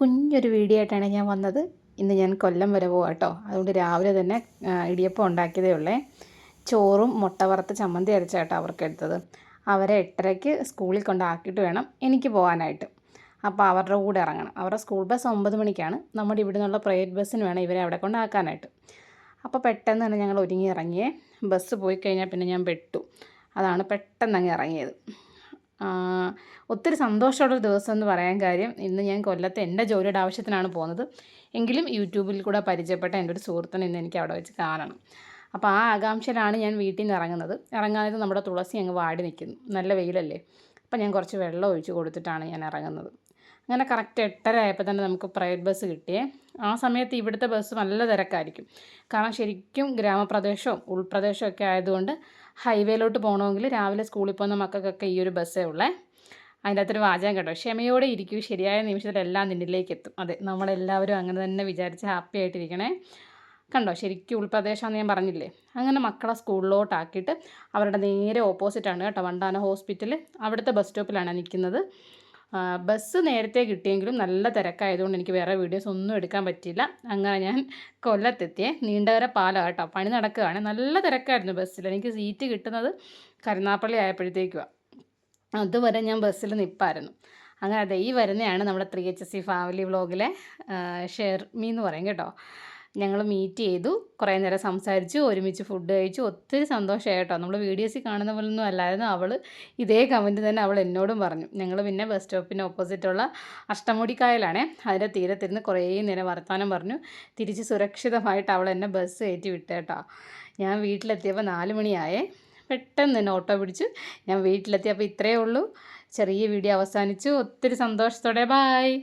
കുഞ്ഞൊരു വീഡിയോ ആയിട്ടാണ് ഞാൻ വന്നത്. ഇന്ന് ഞാൻ കൊല്ലം വരെ പോകാം കേട്ടോ അതുകൊണ്ട് രാവിലെ തന്നെ ഇടിയപ്പം ഉണ്ടാക്കിയതേ ഉള്ളേ. ചോറും മുട്ട വറുത്ത് ചമ്മന്തി അരച്ചാട്ടോ അവർക്ക് എടുത്തത്. അവരെ എട്ടരയ്ക്ക് സ്കൂളിൽ കൊണ്ടാക്കിയിട്ട് വേണം എനിക്ക് പോകാനായിട്ട് അപ്പോൾ അവരുടെ കൂടെ ഇറങ്ങണം. അവരുടെ സ്കൂൾ ബസ് ഒമ്പത് മണിക്കാണ്. നമ്മുടെ ഇവിടെ നിന്നുള്ള പ്രൈവറ്റ് ബസ്സിന് വേണം ഇവരെ അവിടെ കൊണ്ടാക്കാനായിട്ട് അപ്പോൾ പെട്ടെന്ന് തന്നെ ഞങ്ങൾ ഒരുങ്ങി ഇറങ്ങിയേ. ബസ് പോയി കഴിഞ്ഞാൽ പിന്നെ ഞാൻ പെട്ടു. അതാണ് പെട്ടെന്ന് അങ്ങ് ഇറങ്ങിയത്. ഒത്തിരി സന്തോഷമുള്ളൊരു ദിവസം എന്ന് പറയാൻ കാര്യം ഇന്ന് ഞാൻ കൊല്ലത്തെ എന്റെ ജോലിയുടെ ആവശ്യത്തിനാണ് പോകുന്നത്. എങ്കിലും യൂട്യൂബിൽ കൂടെ പരിചയപ്പെട്ട എന്റെ ഒരു സുഹൃത്തിനെ ഇന്ന് എനിക്ക് അവിടെ വെച്ച് കാണണം. അപ്പോൾ ആ ആകാംക്ഷയിലാണ് ഞാൻ വീട്ടിൽ നിന്ന് ഇറങ്ങുന്നത്. ഇറങ്ങാനായിട്ട് നമ്മുടെ തുളസി അങ്ങ് വാടി നിൽക്കുന്നു. നല്ല വെയിലല്ലേ? അപ്പം ഞാൻ കുറച്ച് വെള്ളം ഒഴിച്ച് കൊടുത്തിട്ടാണ് ഞാൻ ഇറങ്ങുന്നത്. അങ്ങനെ കറക്റ്റ് എട്ടര ആയപ്പോൾ തന്നെ നമുക്ക് പ്രൈവറ്റ് ബസ് കിട്ടിയേ. ആ സമയത്ത് ഇവിടുത്തെ ബസ് നല്ല തിരക്കായിരിക്കും. കാരണം ശരിക്കും ഗ്രാമപ്രദേശവും ഉൾപ്രദേശവും ഒക്കെ ആയതുകൊണ്ട് ഹൈവേയിലോട്ട് പോകണമെങ്കിൽ രാവിലെ സ്കൂളിൽ പോകുന്ന മക്കൾക്കൊക്കെ ഈ ഒരു ബസ്സേ ഉള്ളേ. അതിന്റെ അകത്തൊരു വാചകം കേട്ടോ ക്ഷമയോടെ ഇരിക്കൂ ശരിയായ നിമിഷത്തിൽ എല്ലാം നിന്നിലേക്ക് എത്തും. അതെ നമ്മളെല്ലാവരും അങ്ങനെ തന്നെ വിചാരിച്ച് ഹാപ്പി ആയിട്ടിരിക്കണേ. കണ്ടോ ശരിക്കും ഉൾപ്രദേശമാണെന്ന് ഞാൻ പറഞ്ഞില്ലേ? അങ്ങനെ മക്കളെ സ്കൂളിലോട്ടാക്കിയിട്ട് അവരുടെ നേരെ ഓപ്പോസിറ്റാണ് കേട്ടോ വണ്ടാന ഹോസ്പിറ്റൽ അവിടുത്തെ ബസ് സ്റ്റോപ്പിലാണ് നിൽക്കുന്നത് ബസ് നേരത്തെ കിട്ടിയെങ്കിലും നല്ല തിരക്കായതുകൊണ്ട് എനിക്ക് വേറെ വീഡിയോസ് ഒന്നും എടുക്കാൻ പറ്റിയില്ല. അങ്ങനെ ഞാൻ കൊല്ലത്തെത്തിയേ. നീണ്ടകര പാലം കേട്ടോ. പണി നടക്കുകയാണ്. നല്ല തിരക്കായിരുന്നു ബസ്സിൽ. എനിക്ക് സീറ്റ് കിട്ടുന്നത് കരുനാപ്പള്ളി ആയപ്പോഴത്തേക്കുമാണ് അതുവരെ ഞാൻ ബസ്സിൽ നിൽപ്പായിരുന്നു അങ്ങനെ അതെ ഈ വരുന്നതാണ് നമ്മുടെ three H S C family വ്ളോഗിലെ Shermi എന്ന് പറയും കേട്ടോ. ഞങ്ങൾ മീറ്റ് ചെയ്തു. കുറേ നേരം സംസാരിച്ചു ഒരുമിച്ച് ഫുഡ് കഴിച്ചു. ഒത്തിരി സന്തോഷമായി കേട്ടോ. നമ്മൾ വീഡിയോസിൽ കാണുന്ന പോലൊന്നും അല്ലായിരുന്നു. അവൾ ഇതേ കമന്റ് തന്നെ അവൾ എന്നോടും പറഞ്ഞു. ഞങ്ങൾ പിന്നെ ബസ് സ്റ്റോപ്പിന് ഓപ്പോസിറ്റുള്ള അഷ്ടമുടിക്കായലാണേ. അതിന്റെ തീരത്തിരുന്ന് കുറേ നേരം വർത്തമാനം പറഞ്ഞു. തിരിച്ച് സുരക്ഷിതമായിട്ട് അവൾ എന്നെ ബസ് കയറ്റി വിട്ടേട്ടോ ഞാൻ വീട്ടിലെത്തിയപ്പോൾ നാല് മണിയായേ. പെട്ടെന്ന് തന്നെ ഓട്ടോ പിടിച്ചു. ഞാൻ വീട്ടിലെത്തിയപ്പോൾ ഇത്രയേ ഉള്ളൂ. ചെറിയ വീഡിയോ അവസാനിച്ചു. ഒത്തിരി സന്തോഷത്തോടെ. ബായ്